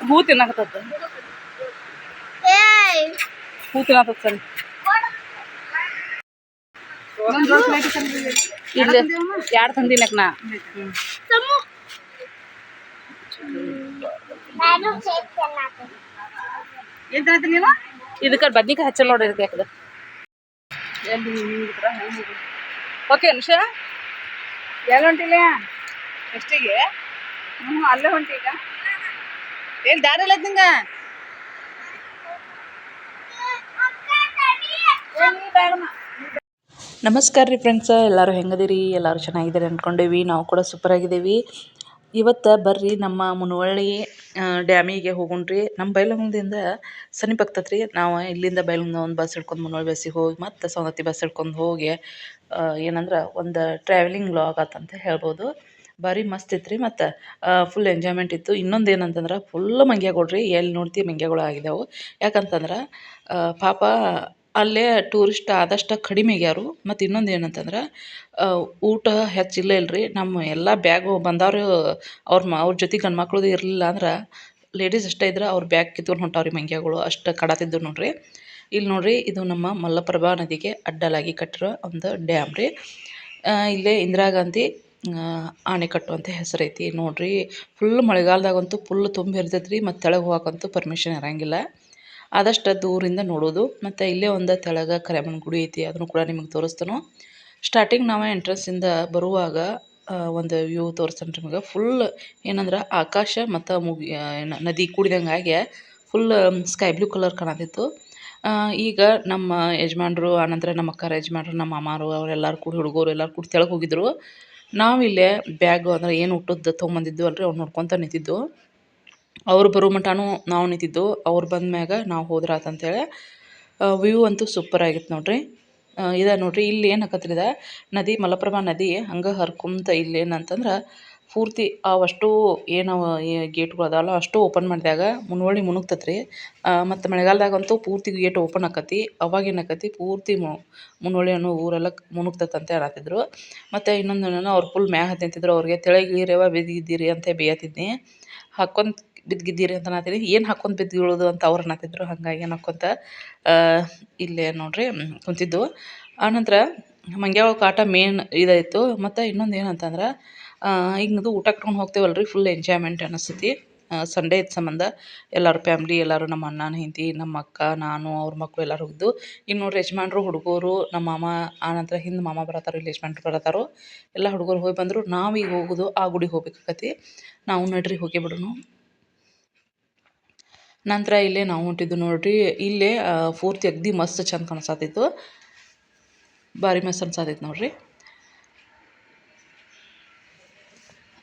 ಹೂ ತಿನ್ನಕತ್ತ ಹೂ ತಿನ್ನಕತ್ತ ಸರಿ. ಇಲ್ಲಿ ಎರಡು ತಂದಿನಕ್ ನಾ. ಇದಕ್ಕೆ ಬದ್ನಿಕಾಯಿ ಹಚ್ಚಲ್ ನೋಡ್ರಿ ಇದಕ್ಕೆ ಯಾಕದ ಓಕೆ ಅನುಷಾ ಎಲ್ಲ ಹೊಂಟಿಲ್ಲ ಎಷ್ಟಿಗೆ? ಹ್ಞೂ ಅಲ್ಲೇ ಹೊಂಟಿ ಈಗ. ಎಲ್ಲಿ ದಾರ ಇಲ್ಲ ನಿಂಗ? ನಮಸ್ಕಾರ ರೀ ಫ್ರೆಂಡ್ಸ್ ಎಲ್ಲರೂ ಹೆಂಗದಿರಿ? ಎಲ್ಲರೂ ಚೆನ್ನಾಗಿದ್ದೀರಿ ಅಂದ್ಕೊಂಡೇವಿ ನಾವು ಕೂಡ ಸೂಪರ್ ಆಗಿದ್ದೀವಿ. ಇವತ್ತು ಬರ್ರಿ ನಮ್ಮ ಮುನವಳ್ಳಿ ಡ್ಯಾಮಿಗೆ ಹೋಗೋಣ್ರಿ. ನಮ್ಮ ಬೈಲಹೊಂಗದಿಂದ ಸಮೀಪ ಆಗ್ತತ್ರಿ. ನಾವು ಇಲ್ಲಿಂದ ಬೈಲಹೊಂಗ ಒಂದು ಬಸ್ ಹಿಡ್ಕೊಂಡು ಮುನವಳ್ಳಿ ಬಸ್ಸಿಗೆ ಹೋಗಿ, ಮತ್ತು ಸವದತ್ತಿ ಬಸ್ ಹಿಡ್ಕೊಂಡು ಹೋಗಿ ಏನಂದ್ರೆ ಒಂದು ಟ್ರಾವೆಲಿಂಗ್ ಲಾಗ್ ಆತಂತ ಹೇಳ್ಬೋದು. ಭಾರಿ ಮಸ್ತ್ ಇತ್ತು ರೀ ಮತ್ತು ಫುಲ್ ಎಂಜಾಯ್ಮೆಂಟ್ ಇತ್ತು. ಇನ್ನೊಂದು ಏನಂತಂದ್ರೆ ಫುಲ್ ಮಂಗ್ಯಗಳು ರೀ ಎಲ್ಲಿ ನೋಡ್ತೀವಿ ಮಂಗ್ಯಗಳು ಆಗಿದ್ದಾವೆ ಯಾಕಂತಂದ್ರೆ ಪಾಪ ಅಲ್ಲೇ ಟೂರಿಸ್ಟ್ ಆದಷ್ಟು ಕಡಿಮೆ ಆಗ್ಯಾರು ಮತ್ತು ಇನ್ನೊಂದು ಏನಂತಂದ್ರೆ ಊಟ ಹೆಚ್ಚಿಲ್ಲ ಇಲ್ರಿ. ನಮ್ಮ ಎಲ್ಲ ಬ್ಯಾಗು ಬಂದವರು, ಅವ್ರ ಮ, ಅವ್ರ ಜೊತೆ ಗಂಡು ಮಕ್ಳದು ಇರಲಿಲ್ಲ ಅಂದ್ರೆ ಲೇಡೀಸ್ ಅಷ್ಟೇ ಇದ್ರೆ ಅವ್ರ ಬ್ಯಾಗ್ ಕಿತ್ಕೊಂಡು ಹೊಂಟಾವ್ರಿ ಮಂಗ್ಯಗಳು. ಅಷ್ಟು ಕಡಾತಿದ್ದು ನೋಡ್ರಿ. ಇಲ್ಲಿ ನೋಡ್ರಿ, ಇದು ನಮ್ಮ ಮಲ್ಲಪ್ರಭಾ ನದಿಗೆ ಅಡ್ಡಲಾಗಿ ಕಟ್ಟಿರೋ ಒಂದು ಡ್ಯಾಮ್ ರೀ. ಇಲ್ಲೇ ಇಂದಿರಾ ಗಾಂಧಿ ಆಣೆಕಟ್ಟು ಅಂತ ಹೆಸರೈತಿ ನೋಡಿರಿ ಫುಲ್ ಮಳೆಗಾಲದಾಗಂತೂ ಫುಲ್ ತುಂಬಿ ಇರ್ತೈತೆ ರೀ ಮತ್ತು ತೆಳಗೆ ಹೋಗೋಕ್ಕಂತೂ ಪರ್ಮಿಷನ್ ಇರಂಗಿಲ್ಲ. ಆದಷ್ಟು ದೂರಿಂದ ನೋಡೋದು. ಮತ್ತು ಇಲ್ಲೇ ಒಂದು ತೆಳಗೆ ಕರೆಮ್ಮನ ಗುಡಿ ಐತಿ, ಅದನ್ನು ಕೂಡ ನಿಮಗೆ ತೋರಿಸ್ತಾನು. ಸ್ಟಾರ್ಟಿಂಗ್ ನಾವು ಎಂಟ್ರೆನ್ಸಿಂದ ಬರುವಾಗ ಒಂದು ವ್ಯೂ ತೋರಿಸ್ತೇನೆ ನಿಮಗೆ. ಫುಲ್ ಏನಂದ್ರೆ ಆಕಾಶ ಮತ್ತು ಮುಗಿ ನದಿ ಕೂಡಿದಂಗೆ ಆಗಿ ಫುಲ್ ಸ್ಕೈ ಬ್ಲೂ ಕಲರ್ ಕಾಣತಿತ್ತು ಈಗ ನಮ್ಮ ಯಜಮಾನ್ರು, ಆನಂತರ ನಮ್ಮ ಅಕ್ಕರ ಯಜಮಾನ್ರು, ನಮ್ಮ ಮಾಮಾರು, ಅವರೆಲ್ಲರೂ ಕೂಡಿ, ಹುಡುಗರು ಎಲ್ಲರೂ ಕೂಡಿ ತೆಳಗೆ ಹೋಗಿದ್ರು. ನಾವಿಲ್ಲೇ ಬ್ಯಾಗು ಅಂದ್ರೆ ಏನು ಊಟದ್ದು ತೊಗೊಂಬಂದಿದ್ದು ಅಲ್ರಿ, ಅವ್ರು ನೋಡ್ಕೊತ ನಿಂತಿದ್ದು. ಅವ್ರು ಬರೋ ಮಟನೂ ನಾವು ನಿಂತಿದ್ದು. ಅವ್ರು ಬಂದ್ಮ್ಯಾಗ ನಾವು ಹೋದ್ರೆ ಆತಂತೇಳಿ ವ್ಯೂ ಅಂತೂ ಸೂಪರ್ ಆಗಿತ್ತು ನೋಡ್ರಿ. ಇದೆ ನೋಡ್ರಿ, ಇಲ್ಲಿ ಏನು ಆಕತ್ರಿ ನದಿ, ಮಲಪ್ರಭಾ ನದಿ ಹಂಗೆ ಹರ್ಕೊಂತ ಇಲ್ಲಿ ಏನಂತಂದ್ರೆ ಪೂರ್ತಿ ಅವಷ್ಟು ಏನು ಗೇಟ್ಗಳು ಅದಾವಲ್ಲ, ಅಷ್ಟು ಓಪನ್ ಮಾಡಿದಾಗ ಮುನ್ವಳ್ಳಿ ಮುನುಗ್ತೈತೆ ರೀ ಮತ್ತು ಮಳೆಗಾಲದಾಗಂತೂ ಪೂರ್ತಿ ಗೇಟ್ ಓಪನ್ ಆಕತಿ. ಅವಾಗ ಏನಾಕತಿ, ಪೂರ್ತಿ ಮುನ್ವಳ್ಳಿ ಅನ್ನೋ ಊರೆಲ್ಲ ಅಂತ ಅನ್ನತ್ತಿದ್ರು. ಮತ್ತು ಇನ್ನೊಂದು ಏನೋ ಅವ್ರು ಫುಲ್ ಮ್ಯಾಗ ಅಂತಿದ್ರು ಅವ್ರಿಗೆ ತೆಳಗಿಳಿರವ ಬಿದ್ದಿದ್ದೀರಿ ಅಂತ ಬೇಯತ್ತಿದ್ನಿ. ಹಾಕ್ಕೊಂತ ಬಿದ್ದಿದ್ದೀರಿ ಅಂತ ಅನ್ನತ್ತೀನಿ. ಏನು ಹಾಕ್ಕೊಂಡು ಬಿದ್ದಿಳೋದು ಅಂತ ಅವ್ರು ಅನ್ನತ್ತಿದ್ರು. ಹಾಗಾಗಿ ಏನು ಇಲ್ಲೇ ನೋಡ್ರಿ, ಕುಂತಿದ್ದು. ಆನಂತರ ಮಂಗ್ಯಾವ ಕಾಟ ಮೇನ್ ಇದಾಯಿತು. ಮತ್ತು ಇನ್ನೊಂದು ಏನಂತಂದ್ರೆ ಊಟಕ್ಕೆ ಊಟ ಕಟ್ಕೊಂಡು ಹೋಗ್ತೇವಲ್ಲ ರೀ ಫುಲ್ ಎಂಜಾಯ್ಮೆಂಟ್ ಅನಿಸ್ತೈತಿ. ಸಂಡೇ ಇದ್ದ ಸಂಬಂಧ ಎಲ್ಲರೂ ಫ್ಯಾಮ್ಲಿ ಎಲ್ಲರೂ ನಮ್ಮ ಅಣ್ಣನ ಹೆಂಡತಿ, ನಮ್ಮ ಅಕ್ಕ, ನಾನು, ಅವ್ರ ಮಕ್ಕಳು ಎಲ್ಲರೂ ಹೋಗಿದ್ದು. ಇನ್ನು ನೋಡ್ರಿ ಯಜಮಾನ್ರು, ಹುಡುಗರು, ನಮ್ಮ ಮಾಮ ಆನಂತರ ಹಿಂದೆ ಮಾಮ ಬರತ್ತಾರ, ಇಲ್ಲಿ ಯಜಮಾನ್ರು ಬರತ್ತಾರೋ. ಎಲ್ಲ ಹುಡುಗರು ಹೋಗಿ ಬಂದರು ಈಗ ಹೋಗೋದು ಆ ಗುಡಿಗೆ ಹೋಗ್ಬೇಕಾಕತಿ ನಾವು ನಡ್ರಿ ಹೋಗಿ ಬಿಡೋಣ ನಂತರ ಇಲ್ಲೇ ನಾವು ಹೊಂಟಿದ್ದು ನೋಡ್ರಿ, ಇಲ್ಲೇ ಪೂರ್ತಿ ಅಗ್ದಿ ಮಸ್ತ್ ಚಂದ ಕಾಣಿಸ್ತಿತ್ತು ಭಾರಿ ಮಸ್ತ್ ಅನ್ಸತ್ತಿತ್ತು ನೋಡ್ರಿ.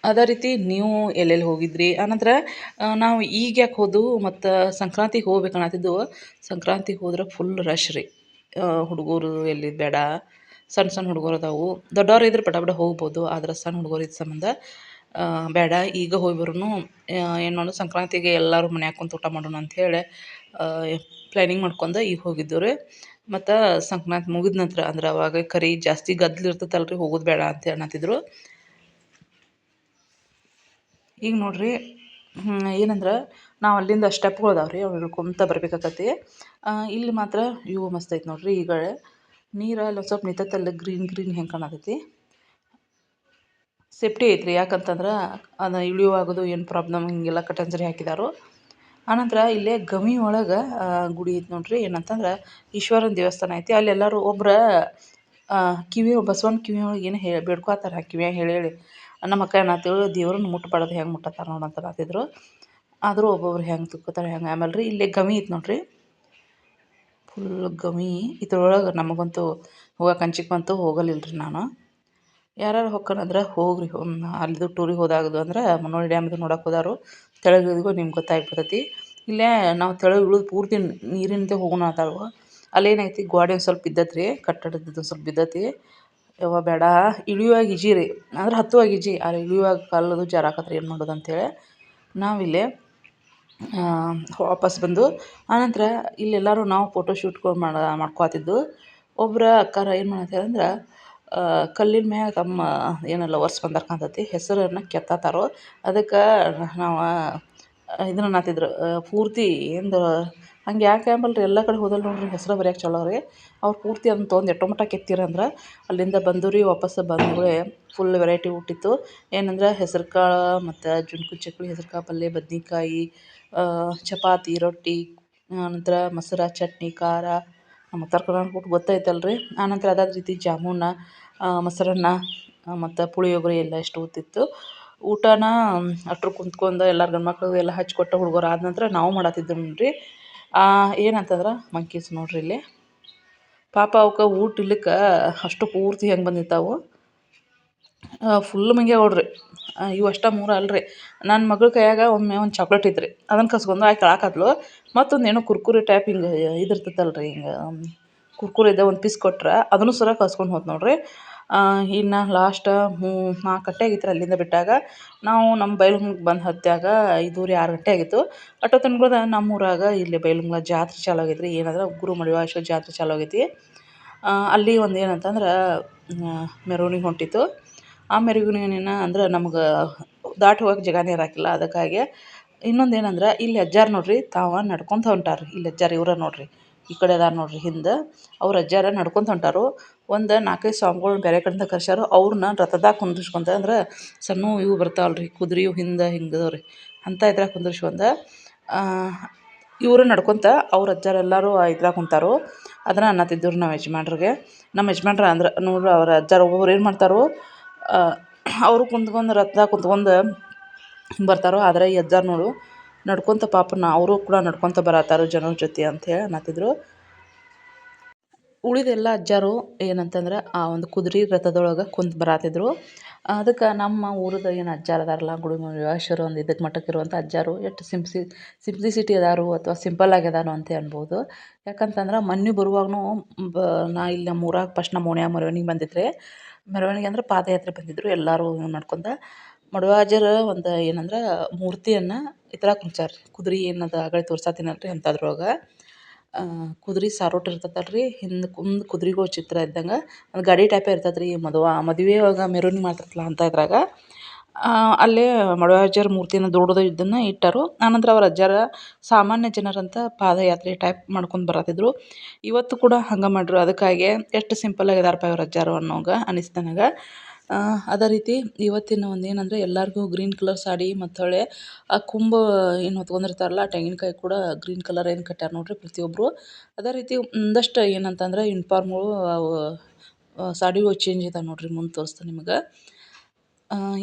ಅದೇ ರೀತಿ ನೀವು ಎಲ್ಲೆಲ್ಲಿ ಹೋಗಿದ್ರಿ? ಆನಂತರ ನಾವು ಈಗ ಯಾಕೆ ಹೋದವು? ಮತ್ತು ಸಂಕ್ರಾಂತಿಗೆ ಹೋಗ್ಬೇಕು ಅನ್ನತ್ತಿದ್ದು ಸಂಕ್ರಾಂತಿಗೆ ಹೋದ್ರೆ ಫುಲ್ ರಶ್ ರೀ. ಹುಡುಗರು ಎಲ್ಲಿ ಬೇಡ ಸಣ್ಣ ಸಣ್ಣ ಹುಡುಗರು ಅದಾವು. ದೊಡ್ಡವ್ರು ಇದ್ರೆ ಪಟ ಪಟ ಹೋಗ್ಬೋದು, ಆದ್ರೆ ಸಣ್ಣ ಹುಡುಗರು ಇದ್ದ ಸಂಬಂಧ ಬೇಡ. ಈಗ ಹೋಗಿ ಬರೋನು ಏನು ಮಾಡೋದು? ಸಂಕ್ರಾಂತಿಗೆ ಎಲ್ಲರೂ ಮನ್ಯಾಗ ಕುಂತು ಊಟ ಮಾಡೋಣ ಅಂಥೇಳಿ ಪ್ಲ್ಯಾನಿಂಗ್ ಮಾಡ್ಕೊಂಡು ಈಗ ಹೋಗಿದ್ದು ರೀ. ಮತ್ತು ಸಂಕ್ರಾಂತಿ ಮುಗಿದ ನಂತರ, ಅಂದ್ರೆ ಅವಾಗ ಕರಿ ಜಾಸ್ತಿ ಗದ್ದಲ ಇರ್ತೈತಲ್ಲ ರೀ ಹೋಗೋದು ಬೇಡ ಅಂತ ಅನ್ನತ್ತಿದ್ರು ಈಗ ನೋಡ್ರಿ ಏನಂದ್ರೆ ನಾವು ಅಲ್ಲಿಂದ ಸ್ಟೆಪ್ಗಳು ಅದಾವೆ ರೀ ಅವು ಇಳ್ಕೊಂತ ಬರ್ಬೇಕಾಕತಿ ಇಲ್ಲಿ ಮಾತ್ರ ಇವು ಮಸ್ತ್ ಐತೆ ನೋಡ್ರಿ ಈಗ. ನೀರು ಅಲ್ಲಿ ಸ್ವಲ್ಪ ನಿಂತೈತಲ್ಲ ಗ್ರೀನ್ ಗ್ರೀನ್ ಹೆಂಗೆ ಕಾಣತೈತಿ ಸೇಫ್ಟಿ ಐತ್ರಿ ಯಾಕಂತಂದ್ರೆ ಅದು ಇಳಿಯುವಾಗದು ಏನು ಪ್ರಾಬ್ಲಮ್ ಹಿಂಗೆಲ್ಲ ಕಟಂಜರಿ ಹಾಕಿದಾರು. ಆನಂತರ ಇಲ್ಲೇ ಗವಿ ಒಳಗೆ ಗುಡಿ ಐತೆ ನೋಡ್ರಿ ಏನಂತಂದ್ರೆ ಈಶ್ವರನ ದೇವಸ್ಥಾನ ಐತಿ. ಅಲ್ಲಿ ಒಬ್ರ ಆ, ಕಿವಿ ಬಸವನ ಕಿವಿ ಒಳಗೆ ಏನು ಹೇಳಿ ಬೇಡ್ಕೋತಾರೆ ಕಿವಿಯಾಗ ಹೇಳಿ ಹೇಳಿ. ನಮ್ಮ ಅಕ್ಕ ಏನಾಯ್ತು ದೇವ್ರನ್ನ ಮುಟ್ಬಾರ್ದು ಹೆಂಗೆ ಮುಟ್ಟತ್ತಾರ ಅಂತ ಅಂತಿದ್ರು ಆದರೂ ಒಬ್ಬೊಬ್ರು ಹೆಂಗೆ ತಿಕ್ಕೋತಾರೆ ಹೆಂಗೆ ಆಮೇಲೆ ರೀ ಇಲ್ಲೇ ಗಮಿ ಐತೆ ನೋಡ್ರಿ. ಫುಲ್ ಗಮಿ. ಇದ್ರೊಳಗೆ ನಮಗಂತೂ ಹೋಗಕ್ಕೆ ಅಂಜಿಕೆ ಬಂತು ಹೋಗಲಿಲ್ಲ ರೀ ನಾನು. ಯಾರ್ಯಾರು ಹೊಕ್ಕನಂದ್ರೆ ಹೋಗ್ರಿ ಅಲ್ಲಿದು ಟೂರಿಗೆ ಹೋದಾಗದು ಅಂದ್ರೆ ಮುನ್ನೋಳಿ ಡ್ಯಾಮ್ದು ನೋಡಕ್ಕೆ ಹೋದಾರು. ತೆಳಗೆ ಇಳಿದು ನಿಮ್ಗೆ ಗೊತ್ತಾಗ್ಬಿಡ್ತೈತಿ. ಇಲ್ಲೇ ನಾವು ತೆಳಗೆ ಇಳಿದು ಪೂರ್ತಿ ನೀರಿನಿಂದ ಹೋಗೋಣ ಅಂತಾಳು ಅಲ್ಲೇನೈತಿ ಗೋಡೆ ಒಂದು ಸ್ವಲ್ಪ ಬಿದ್ದೈತೆ ರೀ ಕಟ್ಟಡದ್ದು ಸ್ವಲ್ಪ ಬಿದ್ದೈತಿ ಯವ್ವ ಬೇಡ, ಇಳಿಯುವಾಗ ಈಜಿ ರೀ. ಅಂದ್ರೆ ಹತ್ತುವಾಗ ಈಜಿ. ಆದ್ರೆ ಇಳಿಯುವಾಗ ಕಾಲದು ಜಾರಾಕತ್ರಿ ಏನು ಮಾಡೋದು ಅಂತೇಳಿ ನಾವಿಲ್ಲಿ ವಾಪಸ್ ಬಂದು, ಆನಂತರ ಇಲ್ಲೆಲ್ಲರೂ ನಾವು ಫೋಟೋ ಶೂಟ್ಗಳು ಮಾಡ, ಮಾಡ್ಕೊತಿದ್ದು. ಒಬ್ರ ಅಕ್ಕಾರ ಏನು ಮಾಡತ್ತಾರ ಅಂದ್ರೆ ಕಲ್ಲಿನ ಮ್ಯಾಗ ತಮ್ಮ, ಏನಲ್ಲ ಲವರ್ಸ್ ಬಂದಾರ ಕಾಣ್ತೈತಿ ಹೆಸರನ್ನು ಕೆತ್ತಾತಾರೋ, ಅದಕ್ಕೆ ನಾವು ಇದನ್ನ ನಾತಿದ್ರು ಪೂರ್ತಿ ಎಂದು, ಹಂಗೆ ಯಾಕೆ ಅಂಬಲ್ರಿ, ಎಲ್ಲ ಕಡೆ ಹೋದಲ್ಲಿ ನೋಡ್ರಿ, ಹೆಸ್ರು ಬರ್ಯಾಕೆ ಚಲೋ ರೀ. ಅವ್ರು ಪೂರ್ತಿ ಅದನ್ನ ತೊಗೊಂಡು ಎಟ್ಟೋ ಮಟ್ಟ ಕೆತ್ತಿರಂದ್ರೆ ಅಲ್ಲಿಂದ ಬಂದು ರೀ ವಾಪಸ್ಸು ಫುಲ್ ವೆರೈಟಿ ಹುಟ್ಟಿತ್ತು. ಏನಂದ್ರೆ ಹೆಸ್ರು ಕಾಳು ಮತ್ತು ಜುನ್ಕು ಚಕ್ಲಿ ಹೆಸ್ರು ಕಾಳು ಪಲ್ಯ, ಬದ್ನೆಕಾಯಿ ಚಪಾತಿ, ರೊಟ್ಟಿ ಆನಂತರ ಮೊಸರ, ಚಟ್ನಿ, ಖಾರ, ನಮ್ಮ ಉತ್ತರ ಕರ್ನಾಟಕ ಊಟ ರೀ ಆನಂತರ ಅದಾದ ರೀತಿ ಜಾಮೂನ ಮೊಸರನ್ನ ಮತ್ತು ಪುಳಿಯೋಗರೆ ಎಲ್ಲ ಎಷ್ಟು ಊತಿತ್ತು ಊಟನ ಅಷ್ಟ್ರು ಕುಂತ್ಕೊಂಡು ಎಲ್ಲರ ಗಂಡು ಮಕ್ಳಿಗೆ ಎಲ್ಲ ಹಚ್ಕೊಟ್ಟು ಹುಡುಗರು ಆದ ನಂತರ ನಾವು ಮಾಡತ್ತಿದ್ದು ನೋಡಿರಿ ಏನಂತಂದ್ರೆ ಮಂಕೀಸ್ ನೋಡ್ರಿ ಇಲ್ಲಿ. ಪಾಪ ಅವಕ್ಕೆ ಊಟ ಇಲ್ಲಕ್ಕೆ ಅಷ್ಟು ಪೂರ್ತಿ ಹೆಂಗೆ ಬಂದಿತ್ತಾವು. ಫುಲ್ ಮಂಗೆ ನೋಡ್ರಿ ಇವು ಅಷ್ಟೇ ಮೂರು ಅಲ್ರಿ. ನನ್ನ ಮಗಳ ಕೈಯಾಗ ಒಮ್ಮೆ ಒಂದು ಚಾಕ್ಲೇಟ್ ಇತ್ತು ರೀ ಅದನ್ನು ಕಸ್ಕೊಂಡು ಆಯ್ತು ಕಳಾಕತ್ಲು ಮತ್ತೊಂದು ಏನೋ ಕುರ್ಕುರಿ ಟೈಪ್ ಹಿಂಗೆ ಇದು ಇರ್ತೈತಲ್ಲ ರೀ ಹಿಂಗೆ ಕುರ್ಕುರಿದ ಒಂದು ಪೀಸ್ ಕೊಟ್ರೆ. ಅದನ್ನು ಸರ ಕಸ್ಕೊಂಡು ಹೋತು ನೋಡಿರಿ. ಇನ್ನು ಲಾಸ್ಟ್ ನಾಲ್ಕು ಗಂಟೆ ಆಗಿತ್ತು ಅಲ್ಲಿಂದ ಬಿಟ್ಟಾಗ. ನಾವು ನಮ್ಮ ಬೈಲಹೊಂಗಲಕ್ಕೆ ಬಂದು ಹತ್ಯಾಗ ಐದೂವರೆ ಆರು ಗಂಟೆ ಆಗಿತ್ತು. ಅಷ್ಟೋ ನಮ್ಮ ಊರಾಗ ಇಲ್ಲಿ ಬೈಲಹೊಂಗ್ಲ ಜಾತ್ರೆ ಚಾಲು ಆಗೈತೆ ರೀ ಏನಂದ್ರೆ ಗುರು ಮಡಿವಾಳೇಶ್ವರ ಜಾತ್ರೆ ಚಾಲು ಆಗೈತಿ. ಅಲ್ಲಿ ಒಂದು ಏನಂತಂದ್ರೆ ಮೆರವಣಿಗೆ ಹೊಂಟಿತ್ತು. ಆ ಮೆರವಣಿಗೆನ ಅಂದ್ರೆ ನಮ್ಗೆ ದಾಟಿ ಹೋಗಕ್ಕೆ ಜಾಗನೇ ಇರಾಕಿಲ್ಲ. ಅದಕ್ಕಾಗಿ ಇನ್ನೊಂದು ಏನಂದ್ರೆ, ಇಲ್ಲಿ ಅಜ್ಜಾರು ನೋಡ್ರಿ, ತಾವ ನಡ್ಕೊತ ಹೊಂಟಾರ ಇಲ್ಲಿ ಅಜ್ಜಾರು ಇವ್ರು ನೋಡ್ರಿ, ಈ ಕಡೆ ಅದಾರ ನೋಡ್ರಿ ಹಿಂದೆ. ಅವ್ರ ಅಜ್ಜಾರ ನಡ್ಕೊತ ಹೊಂಟಾರು. ಒಂದು ನಾಲ್ಕೈದು ಸ್ವಾಮಿಗಳ್ನ ಬೇರೆ ಕಡೆಯಿಂದ ಕರ್ಸ್ಯಾರ, ಅವ್ರನ್ನ ರಥದಾಗ ಕುಂದ್ರಿಸ್ಕೊಂತ, ಅಂದ್ರೆ ಸಣ್ಣ ಇವು ಬರ್ತಾವಲ್ಲ ರೀ ಕುದುರೆ ಹಿಂದೆ ಹಿಂಗಿದಾವೆ ರೀ ಅಂಥ ಇದ್ರಾಗ ಕುಂದ್ರಿಸ್ಕೊಂಡ ಇವರು ನಡ್ಕೊತ ಅವ್ರ ಅಜ್ಜಾರು ಎಲ್ಲರೂ ಇದ್ರಾಗ ಕುಂತಾರು. ಅದನ್ನ ಅನ್ನತ್ತಿದ್ರು ನಮ್ಮ ಯಜಮಾನ್ರಿಗೆ. ನಮ್ಮ ಯಜಮಾನ್ರು ಅಂದ್ರೆ ನೋಡ್ರಿ ಅವ್ರ ಅಜ್ಜಾರು ಒಬ್ಬೊಬ್ರು ಏನು ಮಾಡ್ತಾರೋ ಅವರು ಕುಂತ್ಕೊಂಡು ರಥದಾಗ ಕುಂತ್ಕೊಂಡು ಬರ್ತಾರೋ, ಆದರೆ ಈ ಅಜ್ಜಾರು ನೋಡು, ನಡ್ಕೊತ ಪಾಪ ಅವರು ಕೂಡ ನಡ್ಕೊತ ಬರತ್ತಾರೋ ಜನರ ಜೊತೆ ಅಂತ ಹೇಳಿ ಅನ್ನತ್ತಿದ್ರು ಉಳಿದ ಎಲ್ಲ ಅಜ್ಜಾರು ಏನಂತಂದ್ರೆ ಆ ಒಂದು ಕುದುರೆ ರಥದೊಳಗೆ ಕುಂತು ಬರಾತಿದ್ರು. ಅದಕ್ಕೆ ನಮ್ಮ ಊರದ ಏನು ಅಜ್ಜಾರು ಅದಾರಲ್ಲ, ಗುಡಿ ಮಡಿವಾಳೇಶ್ವರ ಒಂದು ಇದಕ್ಕೆ ಮಠಕ್ಕೆ ಇರುವಂಥ ಅಜ್ಜಾರು, ಎಷ್ಟು ಸಿಂಪ್ಸಿ ಸಿಂಪ್ಲಿಸಿಟಿ ಅದಾರು ಅಥವಾ ಸಿಂಪಲ್ ಅದಾರು ಅಂತ ಅನ್ಬೋದು. ಯಾಕಂತಂದ್ರೆ ಮೊನ್ನೆ ಬರುವಾಗಲೂ ಬ ನಾ ಇಲ್ಲಿ ನಮ್ಮ ಊರಾಗ ಫಸ್ಟ್ ನಮ್ಮ ಓಣ್ಯಾಗ ಮೆರವಣಿಗೆ ಬಂದಿದ್ರೆ ಮೆರವಣಿಗೆ ಅಂದ್ರೆ ಪಾದಯಾತ್ರೆ ಬಂದಿದ್ರು, ಎಲ್ಲರೂ ಮಾಡ್ಕೊಂಡ. ಮಡ್ವಾಜರ ಒಂದು ಏನಂದ್ರೆ ಮೂರ್ತಿಯನ್ನು ಈ ಥರ ಕುಂಚಾರ ಕುದುರೆ ಏನದ ಆಗಲೇ ತೋರ್ಸತ್ತೀನಲ್ಲ ರೀ ಅಂಥದ್ರೊಳಗೆ ಕುದುರೆ ಸಾರೋಟು ಇರ್ತೈತಲ್ಲ ರೀ ಹಿಂದೆ ಕುಂದು ಕುದುರೆಗಳ ಚಿತ್ರ ಇದ್ದಂಗೆ. ಒಂದು ಗಾಡಿ ಟೈಪೇ ಇರ್ತೈತೆ ರೀ ಮದುವೆ. ಮದುವೆ ಒಳಗೆ ಮೆರವಣಿಗೆ ಮಾಡ್ತಾರಲ್ಲ ಅಂತ ಇದ್ರಾಗ. ಅಲ್ಲೇ ಮಡ್ವಾಜರ ಮೂರ್ತಿನ ದೊಡ್ಡದು ಇದನ್ನು ಇಟ್ಟರು. ಆನಂತರ ಅವ್ರ ಅಜ್ಜಾರು ಸಾಮಾನ್ಯ ಜನರಂತ ಪಾದಯಾತ್ರೆ ಟೈಪ್ ಮಾಡ್ಕೊಂಡು ಬರತ್ತಿದ್ರು. ಇವತ್ತು ಕೂಡ ಹಂಗೆ ಮಾಡ್ರು. ಅದಕ್ಕಾಗಿ ಎಷ್ಟು ಸಿಂಪಲ್ ಇದಾರಪ್ಪ ಇವ್ರ ಅಜ್ಜಾರು ಅನ್ನೋಂಗೆ ಅನಿಸ್ತು ನನಗೆ ಅದೇ ರೀತಿ ಇವತ್ತಿನ ಒಂದು ಏನಂದರೆ ಎಲ್ಲರಿಗೂ ಗ್ರೀನ್ ಕಲರ್ ಸಾಡಿ ಮತ್ತು ಹೊಳೆ ಆ ಕುಂಭ ಏನು ಹೊತ್ಕೊಂಡಿರ್ತಾರಲ್ಲ, ಆ ತೆಂಗಿನಕಾಯಿ ಕೂಡ ಗ್ರೀನ್ ಕಲರ್ ಏನು ಕಟ್ಯಾರ ನೋಡಿರಿ ಪ್ರತಿಯೊಬ್ಬರು ಅದೇ ರೀತಿ ಒಂದಷ್ಟು ಏನಂತಂದ್ರೆ ಯೂನಿಫಾರ್ಮ್ಗಳು ಅವು ಸಾಡಿಗಳು ಚೇಂಜ್ ಇದಾವೆ ನೋಡಿರಿ ಮುಂದೆ ತೋರಿಸ್ತೀನಿ ನಿಮಗೆ.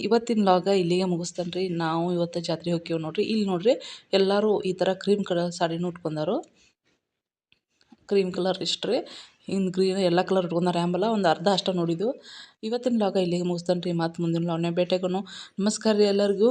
ಇವತ್ತಿನ ಲಾಗ ಇಲ್ಲಿಗೆ ಮುಗಿಸ್ತಾನೆ ರೀ ನಾವು ಇವತ್ತು ಜಾತ್ರೆ ಹೋಕ್ಕೀವಿ ನೋಡಿರಿ. ಇಲ್ಲಿ ನೋಡ್ರಿ ಎಲ್ಲರೂ ಈ ಥರ ಕ್ರೀಮ್ ಕಲರ್ ಸಾಡಿನೂ ಉಟ್ಕೊಂಡಾರು. ಕ್ರೀಮ್ ಕಲರ್ ಇಷ್ಟು ರೀ ಇನ್ನು ಗ್ರೀನ್ ಎಲ್ಲ ಕಲರ್ ಇಟ್ಕೊಂಡಾರೆ ಆಂಬಲ್ಲ ಒಂದು ಅರ್ಧ ಅಷ್ಟೇ ನೋಡಿದ್ದು. ಇವತ್ತಿನ ಲಾಗ ಇಲ್ಲಿಗೆ ಮುಗಿಸ್ತೇನೆ ರೀ, ಮತ್ತು ಮುಂದಿನ ಲಾಗ್ನಾಗ ಭೇಟಿಯಾಗೋಣ. ನಮಸ್ಕಾರ ರೀ ಎಲ್ಲರಿಗೂ.